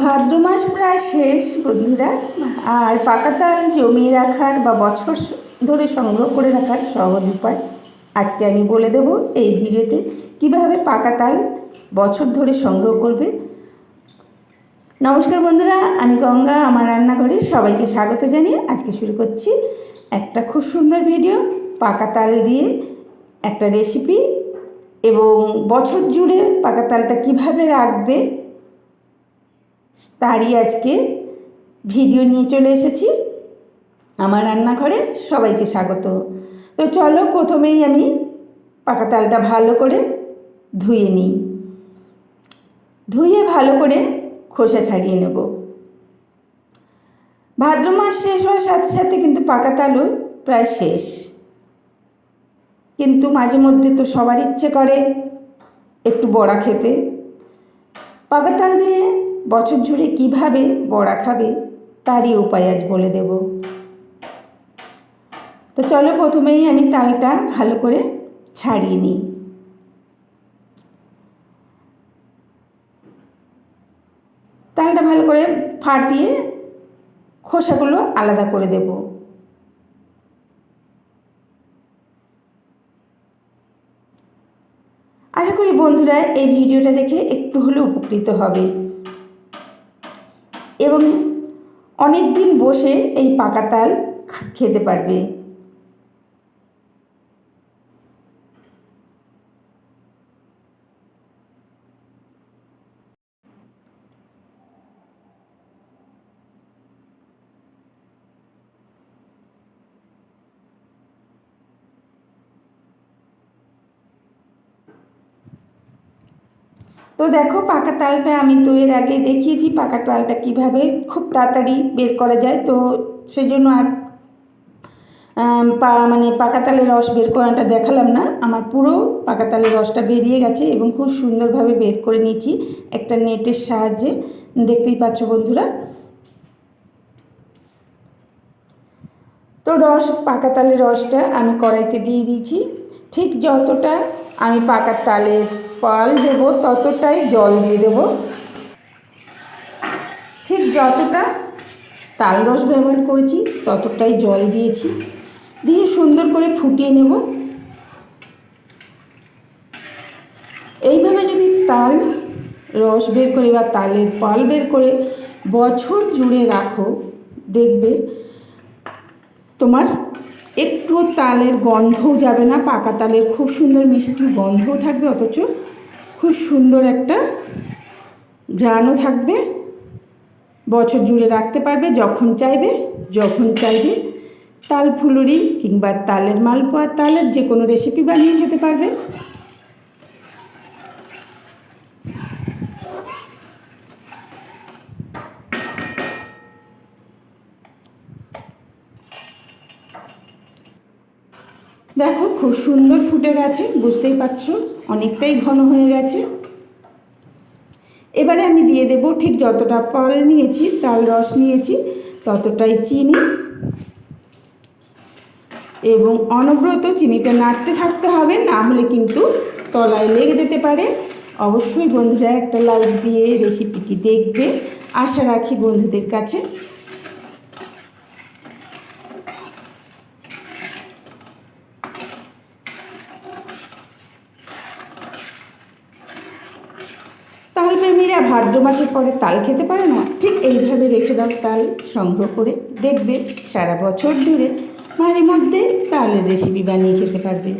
ভাদ্র মাস প্রায় শেষ, বন্ধুরা। আর পাকা তাল জমিয়ে রাখার বা বছর ধরে সংগ্রহ করে রাখার সহজ উপায় আজকে আমি বলে দেব এই ভিডিওতে। কীভাবে পাকা তাল বছর ধরে সংগ্রহ করবে? নমস্কার বন্ধুরা, আমি গঙ্গা, আমার রান্নাঘরে সবাইকে স্বাগত জানিয়ে আজকে শুরু করছি একটা খুব সুন্দর ভিডিও পাকা তাল দিয়ে একটা রেসিপি এবং বছর জুড়ে পাকা তালটা কীভাবে রাখবে তারই আজকে ভিডিও নিয়ে চলে এসেছি। আমার রান্নাঘরে সবাইকে স্বাগত। তো চলো প্রথমেই আমি পাকা তালটা ভালো করে ধুয়ে নিই। ধুয়ে ভালো করে খোসা ছাড়িয়ে নেব। ভাদ্র মাস শেষ হওয়ার সাথে সাথে কিন্তু পাকা তালও প্রায় শেষ। কিন্তু মাঝে মধ্যে তো সবার ইচ্ছে করে একটু বড়া খেতে। পাকা তাল দিয়ে বছর জুড়ে কীভাবে বড়া খাবে তারই উপায় আজ বলে দেব। তো চলো প্রথমেই আমি তালটা ভালো করে ছাড়িয়ে নিই। তালটা ভালো করে ফাটিয়ে খোসাগুলো আলাদা করে দেব। আশা করি বন্ধুরা এই ভিডিওটা দেখে একটু হলেও উপকৃত হবে। এবং অনেক দিন বসে এই পাকা তাল খেতে পারবে। তো দেখো পাকা তালটা আমি তো এর আগে দেখিয়েছি, পাকা তালটা কীভাবে খুব তাড়াতাড়ি বের করা যায়। তো সেই জন্য আর পা মানে পাকা তালের রস বের করাটা দেখালাম না। আমার পুরো পাকা তালের রসটা বেরিয়ে গেছে এবং খুব সুন্দরভাবে বের করে নিয়েছি একটা নেটের সাহায্যে। দেখতেই পাচ্ছ বন্ধুরা। তো রস, পাকা তালের রসটা আমি কড়াইতে দিয়ে দিয়েছি। ঠিক যতটা আমি পাকা তালের পাল দেব, ততটাই জল দিয়ে দেব। ঠিক যতটা তাল রস ব্যবহার করেছি, ততটাই জল দিয়েছি। দিয়ে সুন্দর করে ফুটিয়ে নেব। এইভাবে যদি তাল রস বের করে বা তালের পাল বের করে বছর জুড়ে রাখো, দেখবে তোমার একটু তালের গন্ধও যাবে না, পাকা তালের খুব সুন্দর মিষ্টি গন্ধও থাকবে, অথচ খুব সুন্দর একটা গ্রানও থাকবে। বছর জুড়ে রাখতে পারবে, যখন চাইবে যখন চাইবে তাল ফুলুরি কিংবা তালের মালপোয়া, তালের যে কোনো রেসিপি বানিয়ে খেতে পারবে। দেখো, খুব সুন্দর ফুটে গেছে, বুঝতেই পারছ, অনেকটাই ঘন হয়ে গেছে। এবারে আমি দিয়ে দেব ঠিক যতটা ফল নিয়েছি তাল রস নিয়েছি, ততটাই চিনি। এবং অনবরত চিনিটা নাড়তে থাকতে হবে, না হলে কিন্তু তলায় লেগে যেতে পারে। অবশ্যই বন্ধুরা একটা লাইক দিয়ে রেসিপিটি দেখবে। আশা রাখি বন্ধুদের কাছে তাল প্রেমীরা ভাদ্র মাসের পরে তাল খেতে পারে না। ঠিক এইভাবে রেখে দাও তাল সংগ্রহ করে। দেখবে সারা বছর ধরে মাঝে মধ্যে তালের রেসিপি বানিয়ে খেতে পারবে।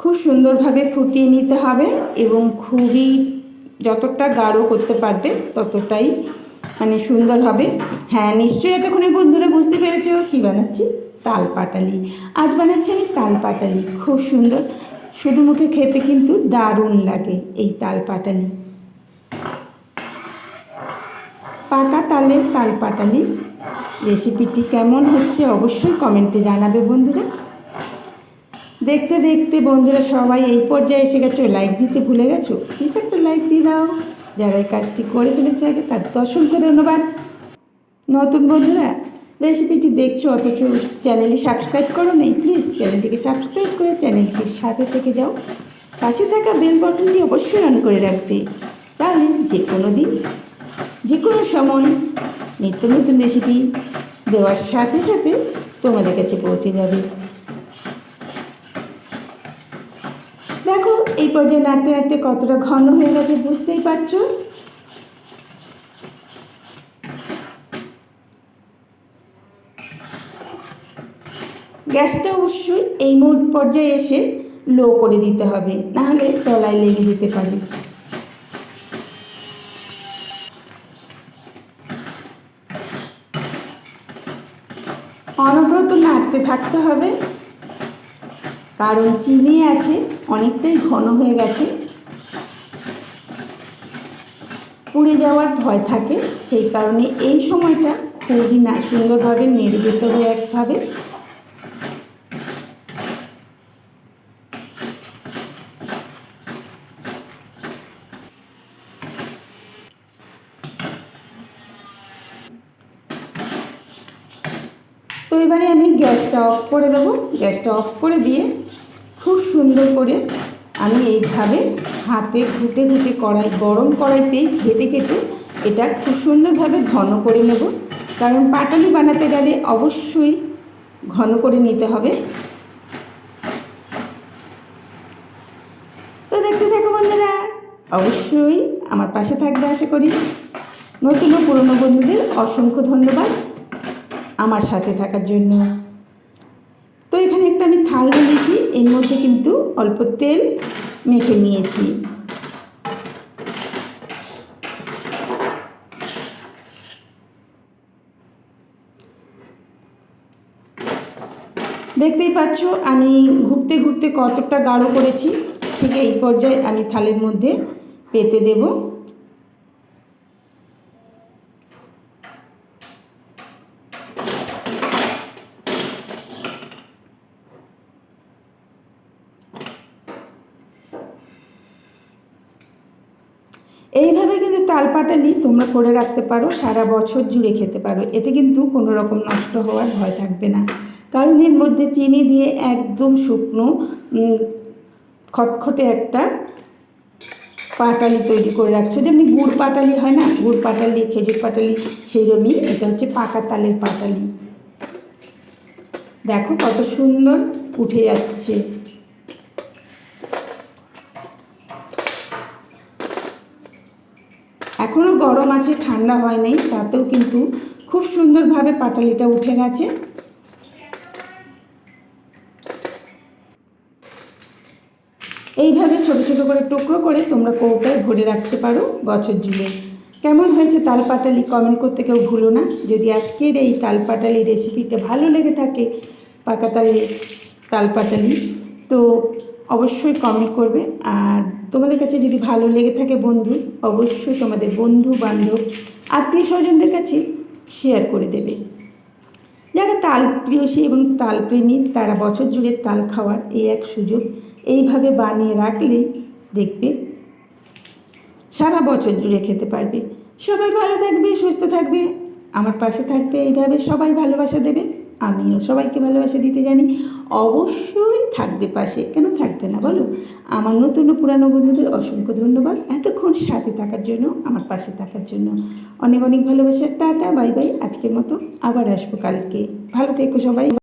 খুব সুন্দরভাবে ফুটিয়ে নিতে হবে এবং খুবই যতটা গাঢ় করতে পারবে ততটাই মানে সুন্দর হবে। হ্যাঁ নিশ্চয়ই এতক্ষণে বন্ধুরা বুঝতে পেরেছ। কী বানাচ্ছি? তাল পাটালি আজ বানাচ্ছি আমি তাল পাটালি খুব সুন্দর। শুধু মুখে খেতে কিন্তু দারুণ লাগে এই তাল পাটালি পাকা তালের তাল পাটালি রেসিপিটি কেমন হচ্ছে অবশ্যই কমেন্টে জানাবে বন্ধুরা। দেখতে দেখতে বন্ধুরা সবাই এই পর্যায়ে এসে গেছো লাইক দিতে ভুলে গেছো? প্লিজ একটা লাইক দিয়ে দাও। যারা এই কাজটি করে ফেলেছে আগে তাদের অসংখ্য ধন্যবাদ। নতুন বন্ধুরা রেসিপিটি দেখছ, অথচ চ্যানেলটি সাবস্ক্রাইব করো নেই, প্লিজ চ্যানেলটিকে সাবস্ক্রাইব করে চ্যানেলটির সাথে থেকে যাও। পাশে থাকা বেল বাটনটি অবশ্যই অন করে রাখবে। তাহলে যে কোনো দিন যে কোনো সময় নিত্য নতুন রেসিপি দেওয়ার সাথে সাথে তোমাদের কাছে পৌঁছে যাবে। দেখো, এই পর্যায়ে নাড়তে নাড়তে কতটা ঘন হয়ে গেছে বুঝতেই পারছ? গ্যাসটা অবশ্যই এই মোট পর্যায়ে এসে লো করে দিতে হবে, নাহলে তলায় লেগে যেতে পারে। অনবরত নাড়তে থাকতে হবে, কারণ চিনি আছে, অনেকটাই ঘন হয়ে গেছে। পুড়ে যাওয়ার ভয় থাকে, সেই কারণে এই সময়টা খুবই না সুন্দরভাবে হবে একভাবে। তো এবারে আমি গ্যাসটা অফ করে দেবো। গ্যাসটা অফ করে দিয়ে খুব সুন্দর করে আমি এইভাবে হাতে ঘুটে ঘুটে কড়াই, গরম কড়াইতেই ঘেটে ঘেটে এটা খুব সুন্দরভাবে ঘন করে নেব। কারণ পাটালি বানাতে গেলে অবশ্যই ঘন করে নিতে হবে। তো দেখতে থাকো বন্ধুরা, অবশ্যই আমার পাশে থাকবে আশা করি। নতুন পুরনো বন্ধুদের অসংখ্য ধন্যবাদ। আমার সাথে থাকার জন্য। তো এখানে একটা আমি থাল নিয়েছি এর মধ্যে কিন্তু অল্প তেল মেখে নিয়েছি। দেখতেই পাচ্ছ, আমি ঘুরতে ঘুরতে কতটা গাঢ় করেছি, ঠিক এই পর্যায়ে আমি থালের মধ্যে পেতে দেবো। এইভাবে কিন্তু তালপাটালি তোমরা করে রাখতে পারো, সারা বছর জুড়ে খেতে পারো। এতে কিন্তু কোনো রকম নষ্ট হওয়ার ভয় থাকবে না। কারণ এর মধ্যে চিনি দিয়ে একদম শুকনো খটখটে একটা পাটালি তৈরি করে রাখছো। যেমনি গুড় পাটালি হয় না? গুড় পাটালি, খেজুর পাটালি সেইরকমই এটা হচ্ছে পাকা তালের পাটালি। দেখো কত সুন্দর উঠে যাচ্ছে। এখনও গরম আছে, ঠান্ডা হয় নাই তাতেও কিন্তু খুব সুন্দরভাবে পাটালিটা উঠে গেছে। এইভাবে ছোট ছোট করে টুকরো করে তোমরা কৌটায় ভরে রাখতে পারো বছর জুড়ে। কেমন হয়েছে তালপাটালি কমেন্ট করতে কেউ ভুলো না। যদি আজকের এই তালপাটালি রেসিপিটা ভালো লেগে থাকে, পাকা তালে তালপাটালি তো অবশ্যই কমেন্ট করবে। আর তোমাদের কাছে যদি ভালো লেগে থাকে বন্ধু, অবশ্যই তোমাদের বন্ধু, বান্ধব, আত্মীয় স্বজনদের কাছে শেয়ার করে দেবে। যারা তাল প্রিয়সী এবং তাল প্রেমী তারা বছর জুড়ে তাল খাওয়ার এই এক সুযোগ এইভাবে বানিয়ে রাখলে দেখবে সারা বছর জুড়ে খেতে পারবে। সবাই ভালো থাকবে, সুস্থ থাকবে। আমার পাশে থাকবে, এইভাবে সবাই ভালোবাসা দেবে। আমিও সবাইকে ভালোবাসা দিতে জানি। অবশ্যই থাকবে পাশে। কেন থাকবে না বলো? আমার নতুন পুরানো বন্ধুদের অসংখ্য ধন্যবাদ। এতক্ষণ সাথে থাকার জন্য, আমার পাশে থাকার জন্য অনেক অনেক ভালোবাসা। Tata, bye bye. আজকের মতো আবার আসব কালকে। ভালো থেকো সবাই।